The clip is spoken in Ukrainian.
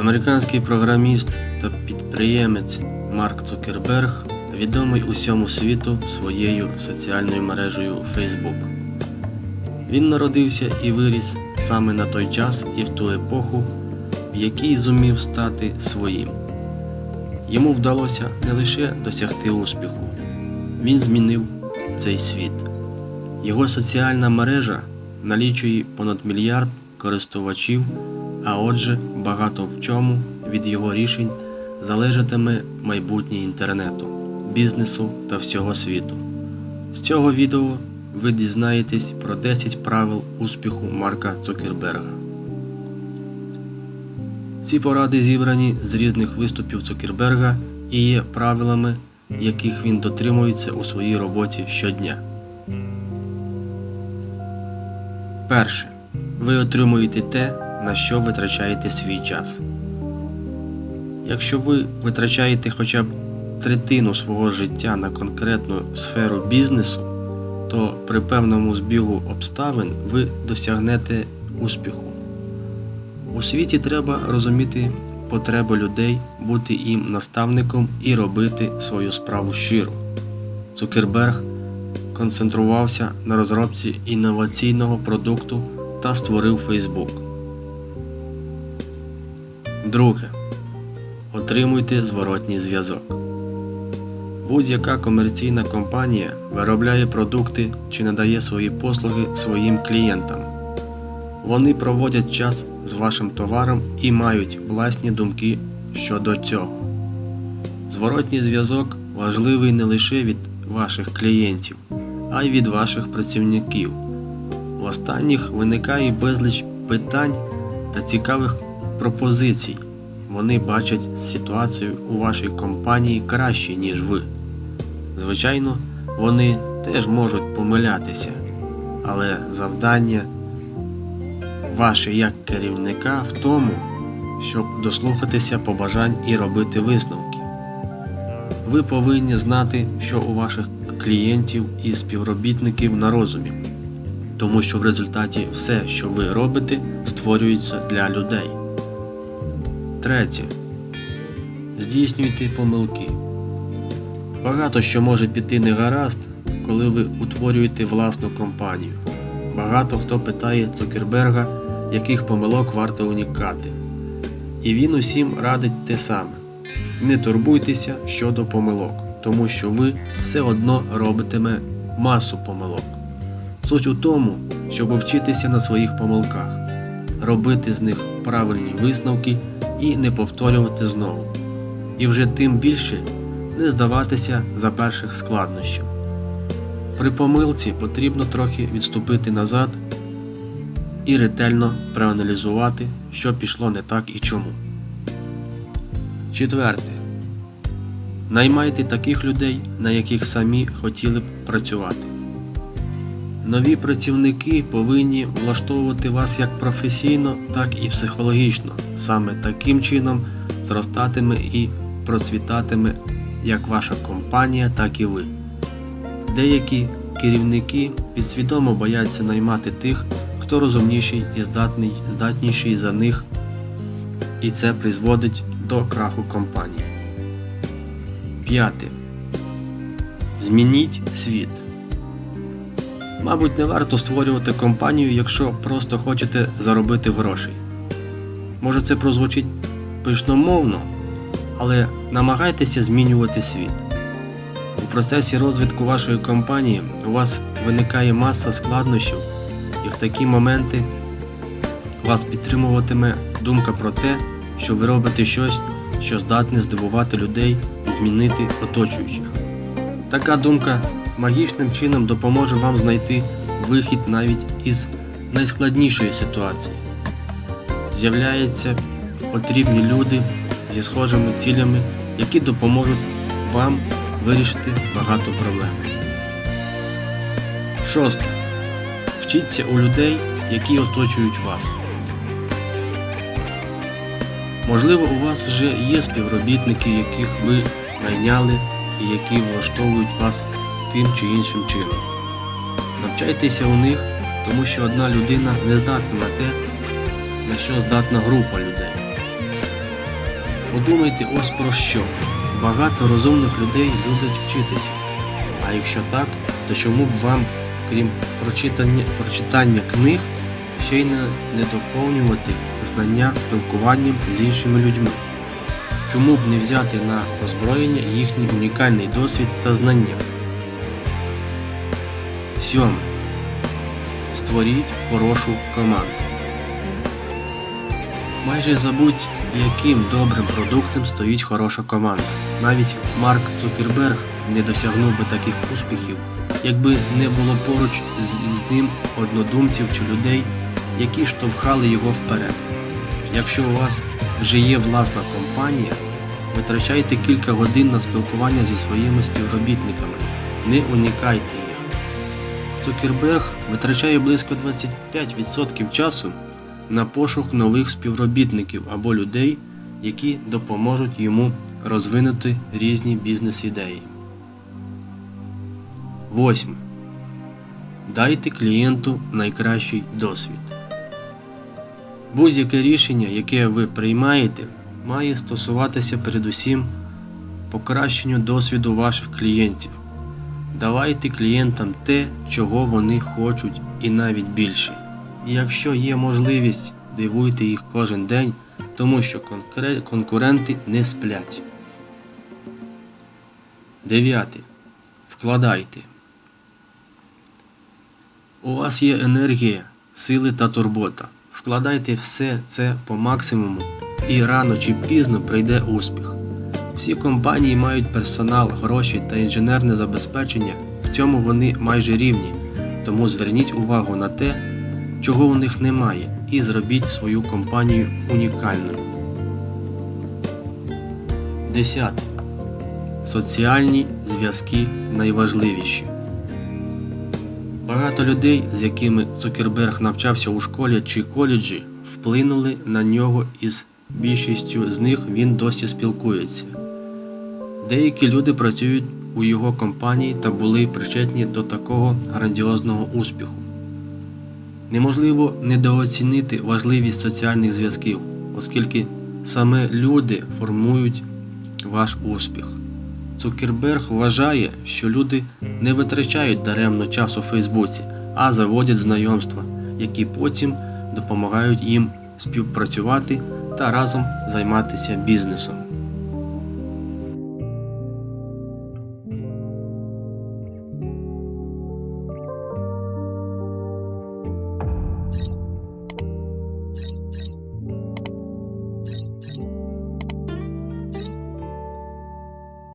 Американський програміст та підприємець Марк Цукерберг відомий усьому світу своєю соціальною мережею Facebook. Він народився і виріс саме на той час і в ту епоху, в якій зумів стати своїм. Йому вдалося не лише досягти успіху, він змінив цей світ. Його соціальна мережа налічує понад мільярд користувачів, а отже, багато в чому від його рішень залежатиме майбутнє інтернету, бізнесу та всього світу. З цього відео ви дізнаєтесь про 10 правил успіху Марка Цукерберга. Ці поради зібрані з різних виступів Цукерберга і є правилами, яких він дотримується у своїй роботі щодня. Перше. Ви отримуєте те, на що витрачаєте свій час. Якщо ви витрачаєте хоча б третину свого життя на конкретну сферу бізнесу, то при певному збігу обставин ви досягнете успіху. У світі треба розуміти потреби людей, бути їм наставником і робити свою справу щиро. Цукерберг концентрувався на розробці інноваційного продукту та створив Facebook. Друге. Отримуйте зворотній зв'язок. Будь-яка комерційна компанія виробляє продукти чи надає свої послуги своїм клієнтам. Вони проводять час з вашим товаром і мають власні думки щодо цього. Зворотній зв'язок важливий не лише від ваших клієнтів, а й від ваших працівників. Останніх виникає безліч питань та цікавих пропозицій. Вони бачать ситуацію у вашій компанії краще, ніж ви. Звичайно, вони теж можуть помилятися, але завдання ваше як керівника в тому, щоб дослухатися побажань і робити висновки. Ви повинні знати, що у ваших клієнтів і співробітників на розумі, тому що в результаті все, що ви робите, створюється для людей. Третє. Здійснюйте помилки. Багато що може піти не гаразд, коли ви утворюєте власну компанію. Багато хто питає Цукерберга, яких помилок варто уникати. І він усім радить те саме: не турбуйтеся щодо помилок, тому що ви все одно робитиме масу помилок. Суть у тому, щоб вчитися на своїх помилках, робити з них правильні висновки і не повторювати знову. І вже тим більше не здаватися за перших складнощів. При помилці потрібно трохи відступити назад і ретельно проаналізувати, що пішло не так і чому. Четверте. Наймайте таких людей, на яких самі хотіли б працювати. Нові працівники повинні влаштовувати вас як професійно, так і психологічно. Саме таким чином зростатиме і процвітатиме як ваша компанія, так і ви. Деякі керівники підсвідомо бояться наймати тих, хто розумніший і здатний, здатніший за них, і це призводить до краху компанії. П'яте. Змініть світ. Мабуть, не варто створювати компанію, якщо просто хочете заробити грошей. Може це прозвучить пишномовно, але намагайтеся змінювати світ. У процесі розвитку вашої компанії у вас виникає маса складнощів, і в такі моменти вас підтримуватиме думка про те, що ви робите щось, що здатне здивувати людей і змінити оточуючих. Така думка магічним чином допоможе вам знайти вихід навіть із найскладнішої ситуації. З'являються потрібні люди зі схожими цілями, які допоможуть вам вирішити багато проблем. Шосте. Вчіться у людей, які оточують вас. Можливо, у вас вже є співробітники, яких ви найняли і які влаштовують вас тим чи іншим чином. Навчайтеся у них, тому що одна людина не здатна на те, на що здатна група людей. Подумайте ось про що. Багато розумних людей люблять вчитися. А якщо так, то чому б вам, крім прочитання, прочитання книг, ще й не, не доповнювати знання спілкуванням з іншими людьми? Чому б не взяти на озброєння їхній унікальний досвід та знання? Сьоме. Створіть хорошу команду. Майже забудь, яким добрим продуктом стоїть хороша команда. Навіть Марк Цукерберг не досягнув би таких успіхів, якби не було поруч з, з ним однодумців чи людей, які штовхали його вперед. Якщо у вас вже є власна компанія, витрачайте кілька годин на спілкування зі своїми співробітниками. Не уникайте. Цукерберг витрачає близько 25% часу на пошук нових співробітників або людей, які допоможуть йому розвинути різні бізнес-ідеї. 8. Дайте клієнту найкращий досвід. Будь-яке рішення, яке ви приймаєте, має стосуватися передусім покращенню досвіду ваших клієнтів. Давайте клієнтам те, чого вони хочуть, і навіть більше. І якщо є можливість, дивуйте їх кожен день, тому що конкуренти не сплять. 9. Вкладайте. У вас є енергія, сили та турбота. Вкладайте все це по максимуму, і рано чи пізно прийде успіх. Всі компанії мають персонал, гроші та інженерне забезпечення, в цьому вони майже рівні, тому зверніть увагу на те, чого у них немає, і зробіть свою компанію унікальною. 10. Соціальні зв'язки найважливіші. Багато людей, з якими Цукерберг навчався у школі чи коледжі, вплинули на нього і з більшістю з них він досі спілкується. Деякі люди працюють у його компанії та були причетні до такого грандіозного успіху. Неможливо недооцінити важливість соціальних зв'язків, оскільки саме люди формують ваш успіх. Цукерберг вважає, що люди не витрачають даремно час у Фейсбуці, а заводять знайомства, які потім допомагають їм співпрацювати та разом займатися бізнесом.